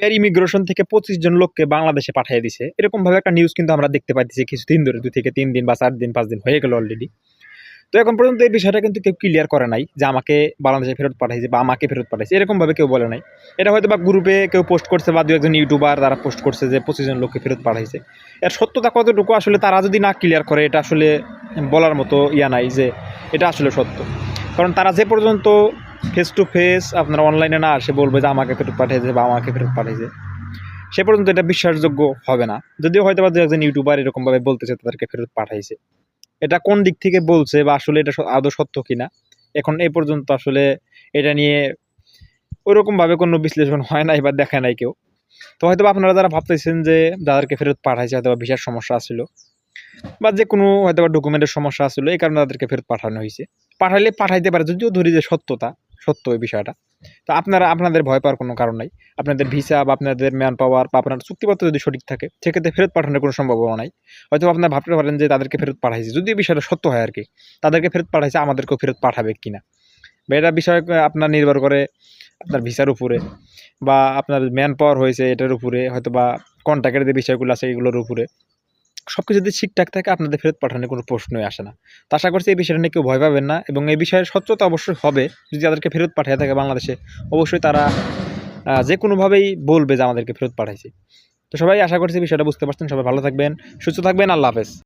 এর ইমিগ্রেশন থেকে পঁচিশ জন লোককে বাংলাদেশে পাঠিয়ে দিছে। এরকম ভাবে একটা নিউজ কিন্তু আমরা দেখতে পাইতেছি কিছুদিন ধরে, দু থেকে তিন দিন বা চার দিন, পাঁচ দিন হয়ে গেল অলরেডি তো এখন পর্যন্ত এই বিষয়টা কিন্তু কেউ ক্লিয়ার করে নাই যে আমাকে বাংলাদেশে ফেরত পাঠাইছে বা আমাকে ফেরত পাঠাইছে। এরকম ভাবে কেউ বলে নাই। এটা হয়তো বা গ্রুপে কেউ পোস্ট করছে বা দু একজন ইউটিউবার তারা পোস্ট করছে যে পঁচিশ জন লোককে ফেরত পাঠাইছে। এর সত্যতা কতটুকু আসলে তারা যদি না ক্লিয়ার করে, এটা আসলে বলার মতো ইয়া নাই যে এটা আসলে সত্য। কারণ তারা যে পর্যন্ত ফেস টু ফেস আপনার অনলাইনে না আসে বলবে যে আমাকে ফেরত পাঠিয়েছে বা আমাকে ফেরত পাঠিয়েছে সে পর্যন্ত এটা বিশ্বাসযোগ্য হবে না। যদিও হয়তো বা একজন ইউটিউবার এরকমভাবে বলতেছে তাদেরকে ফেরত পাঠাইছে। এটা কোন দিক থেকে বলছে বা আসলে এটা আদৌ সত্য কিনা, এখন এই পর্যন্ত আসলে এটা নিয়ে ওইরকমভাবে কোনো বিশ্লেষণ হয় নাই বা দেখে নাই কেউ। তো হয়তো আপনারা যারা ভাবতেছেন যে যাদেরকে ফেরত পাঠাইছে হয়তো ভিসার সমস্যা ছিল বা যে কোনো হয়তো বা ডকুমেন্টের সমস্যা ছিল এই কারণে তাদেরকে ফেরত পাঠানো হয়েছে। পাঠাইলে পাঠাইতে পারে, যদিও ধরি যে সত্যতা সত্য এই বিষয়টা। তো আপনারা, আপনাদের ভয় পাওয়ার কোনো কারণ নাই। আপনাদের ভিসা বা আপনাদের ম্যান পাওয়ার বা আপনার চুক্তিপত্র যদি সঠিক থাকে, সেক্ষেত্রে ফেরত পাঠানোর কোনো সম্ভাবনা নাই। হয়তো আপনারা ভাবতে পারেন যে তাদেরকে ফেরত পাঠাইছে। যদি এই বিষয়টা সত্য হয় আর কি তাদেরকে ফেরত পাঠাইছে, আমাদেরকেও ফেরত পাঠাবে কিনা? বা এটা বিষয় আপনার নির্ভর করে আপনার ভিসার উপরে বা আপনার ম্যান পাওয়ার হয়েছে এটার উপরে হয়তো বা কন্ট্যাক্টের যে বিষয়গুলো আছে, এগুলোর উপরে। সব কিছু যদি ঠিকঠাক থাকে, আপনাদের ফেরত পাঠানোর কোনো প্রশ্নই আসে না। তো আশা করছি এই বিষয়টা নিয়ে কেউ ভয় পাবেন না এবং এই বিষয়ে সত্যতা অবশ্যই হবে। যদি তাদেরকে ফেরত পাঠিয়ে থাকে বাংলাদেশে, অবশ্যই তারা যে কোনোভাবেই বলবে যে আমাদেরকে ফেরত পাঠাইছে। তো সবাই আশা করছি বিষয়টা বুঝতে পারছেন। সবাই ভালো থাকবেন, সুস্থ থাকবেন। আল্লাহ হাফেজ।